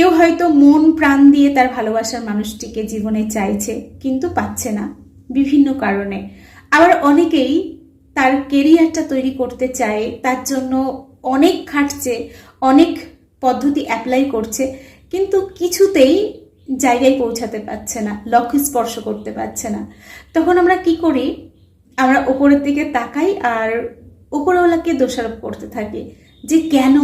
কেউ হয়তো মন, প্রাণ দিয়ে তার ভালোবাসার মানুষটিকে জীবনে চাইছে, কিন্তু পাচ্ছে না, বিভিন্ন কারণে। আবার অনেকেই তার কেরিয়ারটা তৈরি করতে চায়, তার জন্য অনেক খাটছে, অনেক পদ্ধতি অ্যাপ্লাই করছে, কিন্তু কিছুতেই জায়গায় পৌঁছাতে পারছে না, লক্ষ্য স্পর্শ করতে পারছে না। তখন আমরা কি করি? আমরা ওপরের দিকে তাকাই আর উপরওয়ালাকে দোষারোপ করতে থাকি যে কেন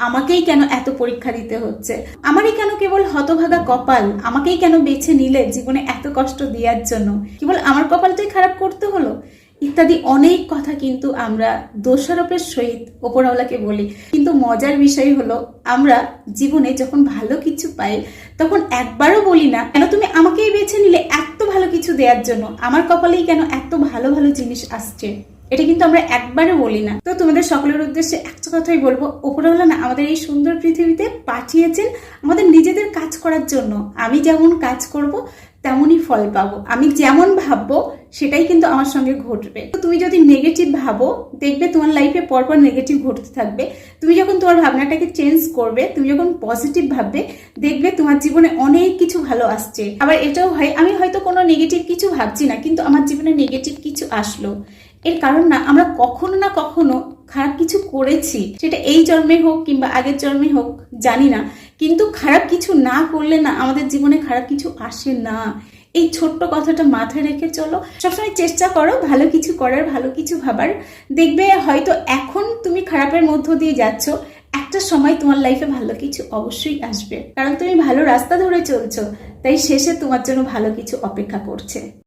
আমাকেই কেন এত পরীক্ষা দিতে হচ্ছে? আমারই কেন কেবল হতভাগা কপাল? আমাকেই কেন বেছে নিলে জীবনে এত কষ্ট দেওয়ার জন্য? কেবল আমার কপালটাই খারাপ করতে হলো? ইত্যাদি অনেক কথা কিন্তু আমরা দোষারোপের সহিত ওপরওয়ালাকে বলি। কিন্তু মজার বিষয় হলো, আমরা জীবনে যখন ভালো কিছু পাই, তখন একবারও বলি না, কেন তুমি আমাকেই বেছে নিলে এত ভালো কিছু দেওয়ার জন্য? আমার কপালেই কেন এত ভালো ভালো জিনিস আসছে? এটা কিন্তু আমরা একবারও বলি না। তো তোমাদের সকলের উদ্দেশ্যে একটা কথাই বলব ওপরওয়ালা না, আমাদের এই সুন্দর পৃথিবীতে পাঠিয়েছেন আমাদের নিজেদের কাজ করার জন্য। আমি যেমন কাজ করব, তেমনই ফল পাবো। আমি যেমন ভাববো সেটাই কিন্তু আমার সঙ্গে ঘটবে। তো তুমি যদি নেগেটিভ ভাবো, দেখবে তোমার লাইফে পরপর নেগেটিভ ঘটতে থাকবে। তুমি যখন তোমার ভাবনাটাকে চেঞ্জ করবে, তুমি যখন পজিটিভ ভাববে, দেখবে তোমার জীবনে অনেক কিছু ভালো আসছে। আবার এটাও হয়, আমি হয়তো কোনো নেগেটিভ কিছু ভাবছি না, কিন্তু আমার জীবনে নেগেটিভ কিছু আসলো। এর কারণ না, আমরা কখনো না কখনো খারাপ কিছু করেছি। সেটা এই জন্মে হোক কিংবা আগের জন্মে হোক, জানি না। কিন্তু খারাপ কিছু না করলে না আমাদের জীবনে খারাপ কিছু আসে না। এই ছোট্ট কথাটা মাথায় রেখে চলো। সবসময় চেষ্টা করো ভালো কিছু করার, ভালো কিছু ভাবার। দেখবে হয়তো এখন তুমি খারাপের মধ্য দিয়ে যাচ্ছ, একটা সময় তোমার লাইফে ভালো কিছু অবশ্যই আসবে। কারণ তুমি ভালো রাস্তা ধরে চলছো, তাই শেষে তোমার জন্য ভালো কিছু অপেক্ষা করছে।